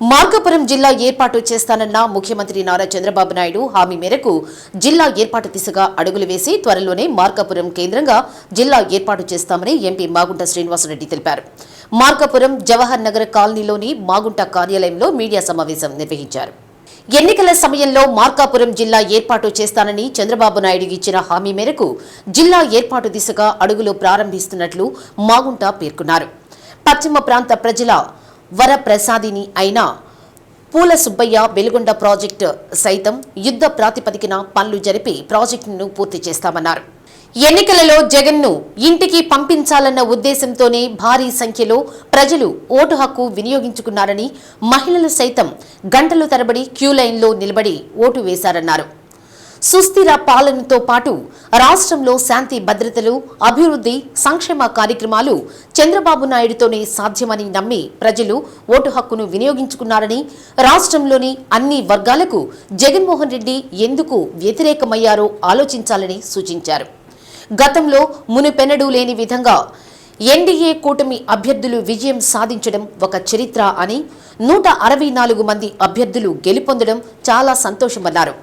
మార్కాపురం జిల్లా ఏర్పాటు చేస్తానన్న ముఖ్యమంత్రి నారా చంద్రబాబు నాయుడు హామీ మేరకు జిల్లా ఏర్పాటు దిశగా అడుగులు వేసి త్వరలోనే మార్కాపురం కేంద్రంగా జిల్లా ఏర్పాటు చేస్తామని ఎంపీ మాగుంట శ్రీనివాసరెడ్డి తెలిపారు. మార్కాపురం జవహర్ నగర్ కాలనీలోని మాగుంట కార్యాలయంలో మీడియా సమావేశం నిర్వహించారు. ఎన్నికల సమయంలో మార్కాపురం జిల్లా ఏర్పాటు చేస్తానని చంద్రబాబు నాయుడు ఇచ్చిన హామీ మేరకు జిల్లా ఏర్పాటు దిశగా అడుగులు ప్రారంభిస్తున్నట్లు మాగుంట పేర్కొన్నారు. పశ్చిమ ప్రాంత ప్రజల వరప్రసాదిని అయిన పూల సుబ్బయ్య వెలుగొండ ప్రాజెక్టు సైతం యుద్ధ ప్రాతిపదికన పనులు జరిపి ప్రాజెక్టును పూర్తి చేస్తామన్నారు. ఎన్నికలలో జగన్ను ఇంటికి పంపించాలన్న ఉద్దేశంతోనే భారీ సంఖ్యలో ప్రజలు ఓటు హక్కు వినియోగించుకున్నారని మహిళలు సైతం గంటలు తరబడి క్యూ లైన్లో నిలబడి ఓటు వేశారన్నారు. సుస్థిర పాలనతో పాటు రాష్ట్రంలో శాంతి భద్రతలు అభివృద్ధి సంక్షేమ కార్యక్రమాలు చంద్రబాబు నాయుడుతోనే సాధ్యమని నమ్మి ప్రజలు ఓటు హక్కును వినియోగించుకున్నారని రాష్ట్రంలోని అన్ని వర్గాలకు జగన్మోహన్ రెడ్డి ఎందుకు వ్యతిరేకమయ్యారో ఆలోచించాలని సూచించారు. గతంలో మునుపెన్నడూ లేని విధంగా ఎన్డీఏ కూటమి అభ్యర్థులు విజయం సాధించడం ఒక చరిత్ర అని నూట అరవై నాలుగు మంది అభ్యర్థులు గెలుపొందడం చాలా సంతోషమన్నారు.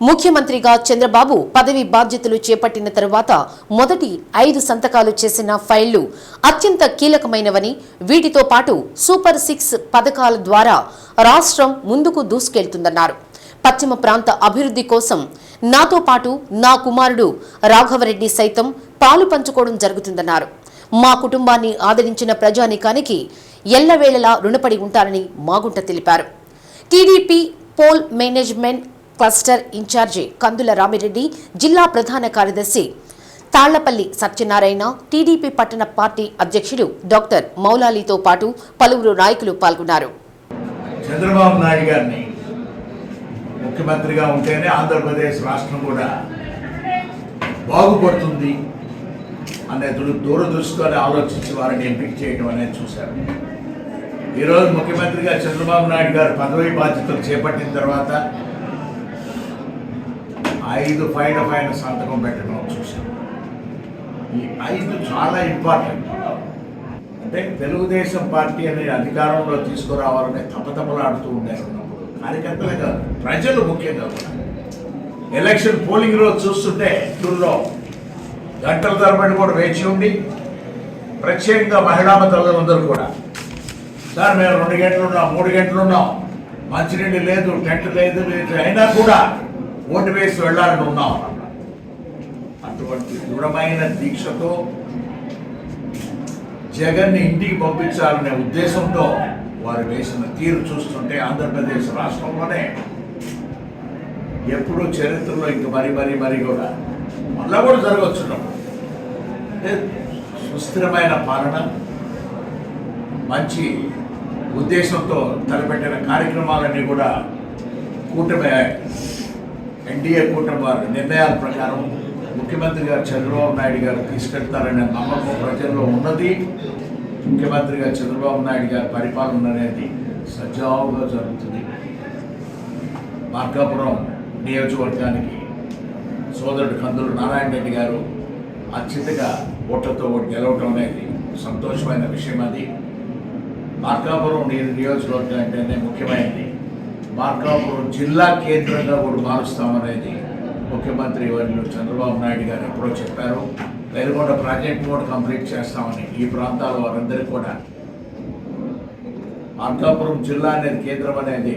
ముఖ్యమంత్రిగా చంద్రబాబు పదవి బాధ్యతలు చేపట్టిన తరువాత మొదటి ఐదు సంతకాలు చేసిన ఫైళ్ళు అత్యంత కీలకమైనవని వీటితో పాటు సూపర్ సిక్స్ పథకాల ద్వారా రాష్ట్రం ముందుకు దూసుకెళ్తుందన్నారు. పశ్చిమ ప్రాంత అభివృద్ధి కోసం నాతో పాటు నా కుమారుడు రాఘవరెడ్డి సైతం పాలు పంచుకోవడం జరుగుతుందన్నారు. మా కుటుంబాన్ని ఆదరించిన ప్రజానీకానికి ఎల్లవేళలా రుణపడి ఉంటారని మాగుంట తెలిపారు. TDP poll management cluster incharge Kandula Ramireddy జిల్లా ప్రధాన కార్యదర్శి తాళ్ళపల్లి సత్యనారాయణ టీడీపీ పట్టణ పార్టీ అధ్యక్షుడు డాక్టర్ మౌలాలీతో పాటు పలువురు నాయకులు పాల్గొన్నారు. చంద్రబాబు నాయుడు గారిని ముఖ్యమంత్రిగా ఉంటేనే ఆంధ్రప్రదేశ్ రాష్ట్రం కూడా బాగుపడుతుంది అనే దూర- దూరదృష్టితో ఆలోచించి వారిని ఎంపిక చేయడం అనేది చూశారు. ఈరోజు ముఖ్యమంత్రిగా చంద్రబాబు నాయుడు గారు పదవి బాధ్యతలు చేపట్టిన తర్వాత ఐదు పైన పైన సంతకం పెట్టడం చూశాం. ఈ ఐదు చాలా ఇంపార్టెంట్ అంటే. తెలుగుదేశం పార్టీ అనే అధికారంలో తీసుకురావాలనే తపతపలాడుతూ ఉండేది. ఉన్నప్పుడు కార్యకర్తలే కాదు ప్రజలు ముఖ్యంగా కూడా. ఎలక్షన్ పోలింగ్ రోజు చూస్తుంటే టూర్లో గంటల తరబడి కూడా వేచి ఉండి ప్రత్యేకంగా మహిళా తల్లులందరూ కూడా. సార్ మేము రెండు గంటలు ఉన్నాం మూడు గంటలు ఉన్నాం. మంచినీళ్ళు లేదు టెంట్ లేదు లేదు అయినా కూడా ఓటు వేసి వెళ్ళాలని ఉన్నాం. అటువంటి దృఢమైన దీక్షతో జగన్ని ఇంటికి పంపించాలనే ఉద్దేశంతో వారు వేసిన తీరు చూస్తుంటే ఆంధ్రప్రదేశ్ రాష్ట్రంలోనే ఎప్పుడూ చరిత్రలో ఇంక మరి మరి మరి కూడా మళ్ళా కూడా జరగవచ్చు అంటే సుస్థిరమైన పాలన మంచి ఉద్దేశంతో తలపెట్టిన కార్యక్రమాలన్నీ కూడా కూటమి ఎన్డీఏ కూటమి వారి నిర్ణయాల ప్రకారం ముఖ్యమంత్రి గారు చంద్రబాబు నాయుడు గారు తీసుకెళ్తారనే నమ్మకం ప్రజల్లో ఉన్నది. ముఖ్యమంత్రిగా చంద్రబాబు నాయుడు గారి పరిపాలన అనేది సజావుగా జరుగుతుంది. మార్కాపురం నియోజకవర్గానికి సోదరుడు కందులు నారాయణ రెడ్డి గారు అత్యధిక ఓట్లతో ఓటు గెలవటం అనేది సంతోషమైన విషయం అది. మార్కాపురం నియోజకవర్గం అంటేనే ముఖ్యమైనది. మార్కాపురం జిల్లా కేంద్రంగా కూడా మారుస్తామనేది ముఖ్యమంత్రి వర్యులు చంద్రబాబు నాయుడు గారు ఎప్పుడో చెప్పారు. వెలుగొండ ప్రాజెక్ట్ కూడా కంప్లీట్ చేస్తామని ఈ ప్రాంతాల వారందరికీ కూడా మార్కాపురం జిల్లా అనేది కేంద్రం అనేది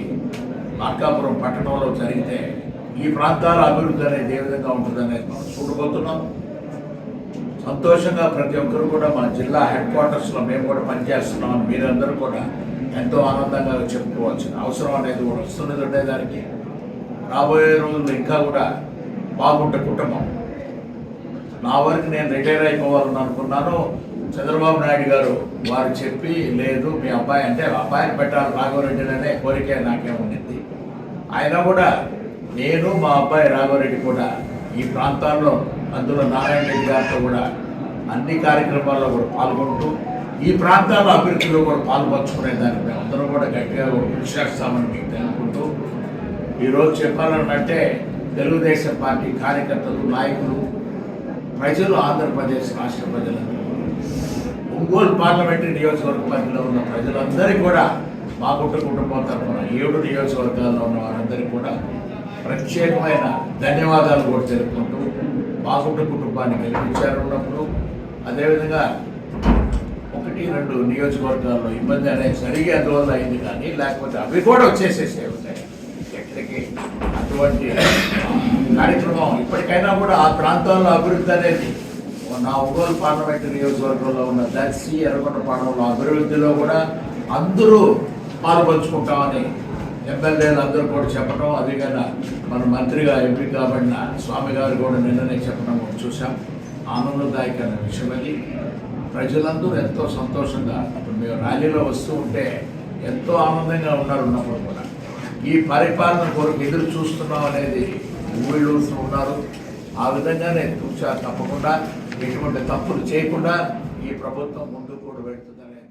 మార్కాపురం పట్టణంలో జరిగితే ఈ ప్రాంతాల అభివృద్ధి అనేది ఏ విధంగా ఉంటుంది అనేది మనం చూడబోతున్నాం. సంతోషంగా ప్రతి ఒక్కరు కూడా మా జిల్లా హెడ్ క్వార్టర్స్లో మేము కూడా పనిచేస్తున్నాం మీరందరూ కూడా ఎంతో ఆనందంగా చెప్పుకోవచ్చు అవసరం అనేది కూడా వస్తున్నది ఉండేదానికి రాబోయే రోజుల్లో ఇంకా కూడా బాగుంటే కుటుంబం. నా వరకు నేను రిటైర్ అయిపోవాలని అనుకున్నాను. చంద్రబాబు నాయుడు గారు వారు చెప్పి లేదు మీ అబ్బాయి అంటే అబ్బాయిని పెట్టాలి రాఘవరెడ్డి అనే కోరిక నాకే ఉండింది. ఆయన కూడా నేను మా అబ్బాయి రాఘవరెడ్డి కూడా ఈ ప్రాంతాల్లో అందులో నారాయణ రెడ్డి గారితో కూడా అన్ని కార్యక్రమాల్లో కూడా పాల్గొంటూ ఈ ప్రాంతాల అభివృద్ధిలో కూడా పాల్పంచుకునే దానికి మేము కూడా గట్టిగా కృషి చేస్తామని మీకు తెలుపుకుంటూ ఈరోజు చెప్పాలనంటే తెలుగుదేశం పార్టీ కార్యకర్తలు నాయకులు ప్రజలు ఆంధ్రప్రదేశ్ రాష్ట్ర ప్రజలందరూ. ఒంగోలు పార్లమెంటరీ నియోజకవర్గ పరిధిలో ఉన్న ప్రజలందరికీ కూడా మా కుటుంబ కుటుంబం తరఫున ఏడు నియోజకవర్గాల్లో ఉన్న వారందరికీ కూడా ప్రత్యేకమైన ధన్యవాదాలు కూడా తెలుపుకుంటూ మా కుటుంబ కుటుంబాన్ని గెలిపించారు ఉన్నప్పుడు. అదేవిధంగా ఒకటి రెండు నియోజకవర్గాల్లో ఇబ్బంది అనేది సరిగా అందువల్ల అయింది కానీ లేకపోతే అవి కూడా వచ్చేసేసే ఉంటాయి ఎక్కడికి అటువంటి కార్యక్రమం ఇప్పటికైనా కూడా ఆ ప్రాంతాల్లో అభివృద్ధి అనేది నా ఒంగోలు పార్లమెంట్ నియోజకవర్గంలో ఉన్న దర్శి ఎర్రగొండ పాలనలో అభివృద్ధిలో కూడా అందరూ పాల్పంచుకుంటామని ఎమ్మెల్యేలు అందరూ కూడా చెప్పడం అదేవిధంగా మన మంత్రిగా ఎంపీ కాబడిన స్వామి గారు కూడా నిన్ననే చెప్పడం చూసాం ఆనందదాయకమైన విషయం అది. ప్రజలందరూ ఎంతో సంతోషంగా ఇప్పుడు మేము ర్యాలీలో వస్తూ ఉంటే ఎంతో ఆనందంగా ఉన్నారు ఉన్నప్పుడు కూడా. ఈ పరిపాలన కొరకు ఎదురు చూస్తున్నాం అనేది ఊళ్ళు ఉన్నారు. ఆ విధంగానే తూచా తప్పకుండా ఎటువంటి తప్పులు చేయకుండా ఈ ప్రభుత్వం ముందు